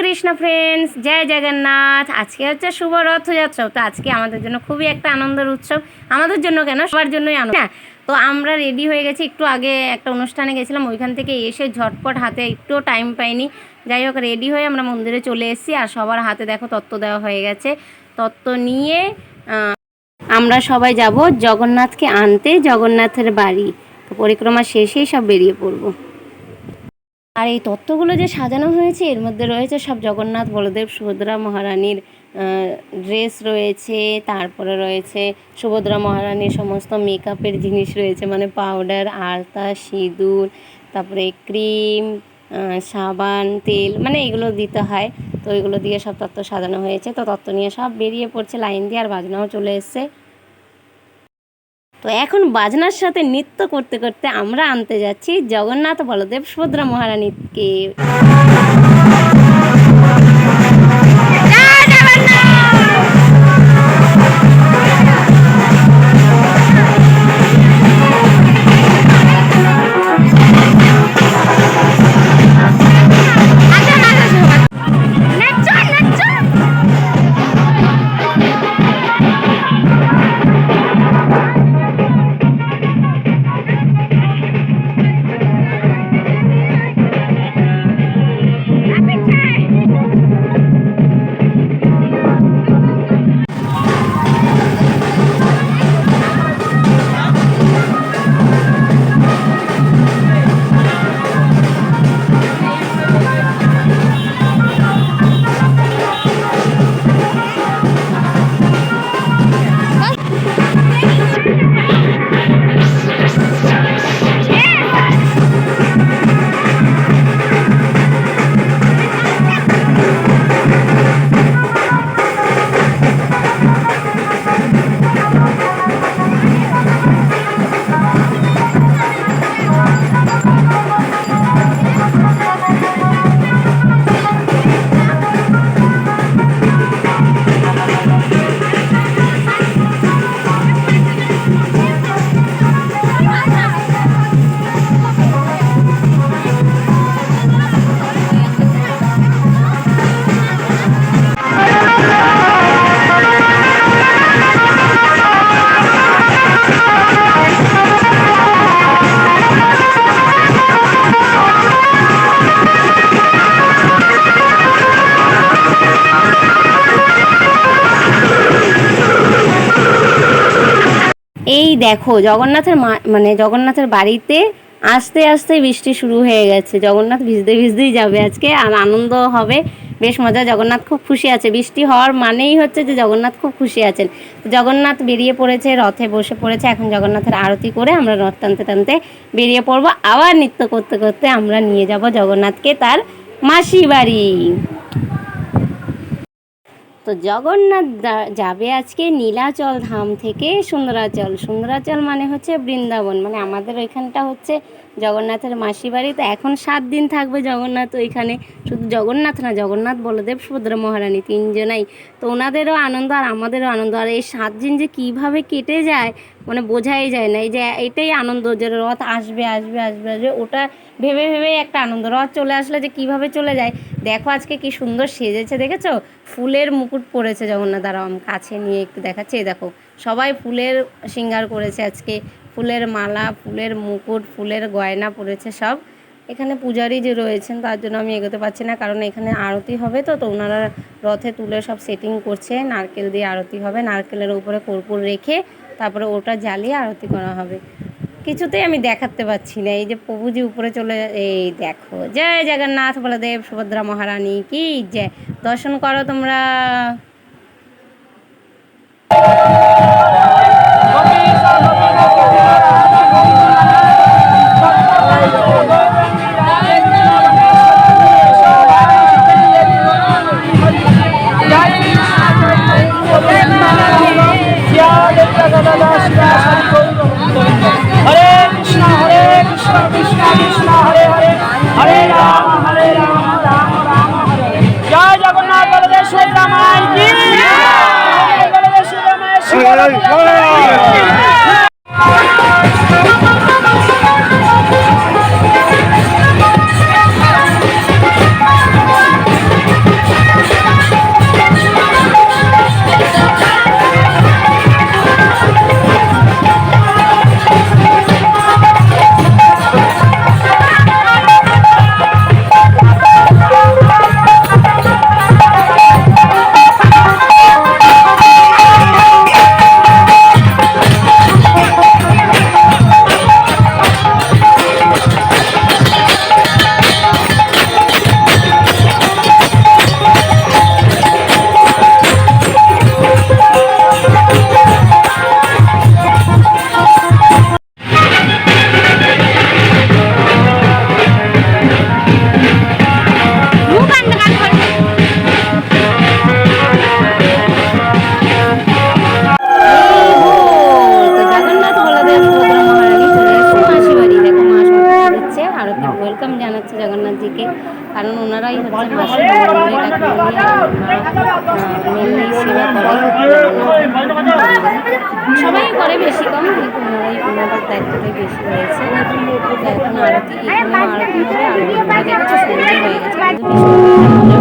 Krishna friends জয় জগন্নাথ। আজকে হচ্ছে শুভ রথযাত্রা তো আজকে আমাদের জন্য খুবই একটা আনন্দের উৎসব। আমাদের জন্য কেন? সবার জন্যই আনন্দ। হ্যাঁ, তো আমরা রেডি হয়ে গেছি একটু আগে একটা অনুষ্ঠানে গেছিলাম ওইখান থেকে এসে ঝটপট হাতে একটুও টাইম পাইনি। যাই হোক রেডি হয়ে আমরা মন্দিরে চলে এসেছি আর সবার হাতে দেখো তত্ত্ব দেওয়া হয়ে গেছে। তত্ত্ব নিয়ে আমরা সবাই যাব জগন্নাথকে আনতে জগন্নাথের বাড়ি। তো পরিক্রমা শেষেই সব বেরিয়ে পড়ব। আর এই তত্ত্বগুলো যে সাজানো হয়েছে, এর মধ্যে রয়েছে সব জগন্নাথ, বলদেব, সুভদ্রা মহারানীর ড্রেস রয়েছে, তারপরে রয়েছে সুভদ্রা মহারানীর সমস্ত মেকআপের জিনিস রয়েছে মানে পাউডার আলতা, সিঁদুর, তারপরে ক্রিম সাবান, তেল মানে এগুলো দিতে হয়। তো এগুলো দিয়ে সব তত্ত্ব সাজানো হয়েছে। তো তত্ত্ব নিয়ে সব বেরিয়ে পড়ছে লাইন দিয়ে আর বাজনাও চলে এসছে। তো এখন বাজনার সাথে নৃত্য করতে করতে আমরা আনতে যাচ্ছি জগন্নাথ বলদেব সুভদ্রা মহারানীকে। এই দেখো, জগন্নাথের মানে জগন্নাথের বাড়িতে আস্তে আস্তে বৃষ্টি শুরু হয়ে গেছে। জগন্নাথ ভিজতে ভিজতেই যাবে আজকে, আর আনন্দ হবে, বেশ মজা। জগন্নাথ খুব খুশি আছে। বৃষ্টি হওয়ার মানেই হচ্ছে যে জগন্নাথ খুব খুশি আছেন। জগন্নাথ বেরিয়ে পড়েছে, রথে বসে পড়েছে। এখন জগন্নাথের আরতি করে আমরা রথ টানতে টানতে বেরিয়ে পড়ব। আবার নৃত্য করতে করতে আমরা নিয়ে যাব জগন্নাথকে, তার মাসি বাড়ি। তো জগন্নাথ যাবে আজকে নীলাচল ধাম থেকে সুন্দরাচল। সুন্দরাচল মানে হচ্ছে বৃন্দাবন। মানে আমাদের ওইখানটা হচ্ছে জগন্নাথের মাসি বাড়ি, তো এখন সাত দিন থাকবে জগন্নাথ ওইখানে। শুধু জগন্নাথ না, জগন্নাথ, বলদেব, সুভদ্রা, মহারানী তিনজনাই। তো ওনাদেরও আনন্দ আর আমাদেরও আনন্দ। আর এই সাত দিন যে কীভাবে কেটে যায় মানে বোঝাই যায় না। এই যে এটাই আনন্দ যে রথ আসবে আসবে আসবে আসবে, ওটা ভেবে ভেবে একটা আনন্দ। রথ চলে আসলে যে কীভাবে চলে যায়, দেখো আজকে কি সুন্দর সেজেছে, দেখেছ? ফুলের মুকুট পরেছে জগন্নাথ দাঁড়াও কাছে নিয়ে একটু দেখাচ্ছে। দেখো, সবাই ফুলের সিঙ্গার করেছে আজকে। ফুলের মালা, ফুলের মুকুট, ফুলের গয়না পরেছে সব। এখানে পূজারি যে রয়েছেন, তার জন্য আমি এগোতে পারছি না, কারণ এখানে আরতি হবে তো তো ওনারা রথে তুলে সব সেটিং করছে। নারকেল দিয়ে আরতি হবে, নারকেলের উপরে কর্পূর রেখে তারপরে ওটা জ্বালিয়ে আরতি করা হবে। কিছুতেই আমি দেখাতে পাচ্ছি না, এই যে প্রভুজি উপরে চলে এই দেখো, জয় জগন্নাথ বলদেব সুভদ্রা মহারানী, কি জয়। দর্শন করো তোমরা। 来来来。হচ্ছে জগন্নাথজিকে কারণ ওনারাই হচ্ছেন মাসের মন্দিরে সবাই করে বেশি কম, কিন্তু ওনারাই, ওনাদের দায়িত্বটাই বেশি হয়েছে এখন আরতি এখানে আরতি হবে আরতি দেখেছি সন্ধ্যে হয়ে গেছে।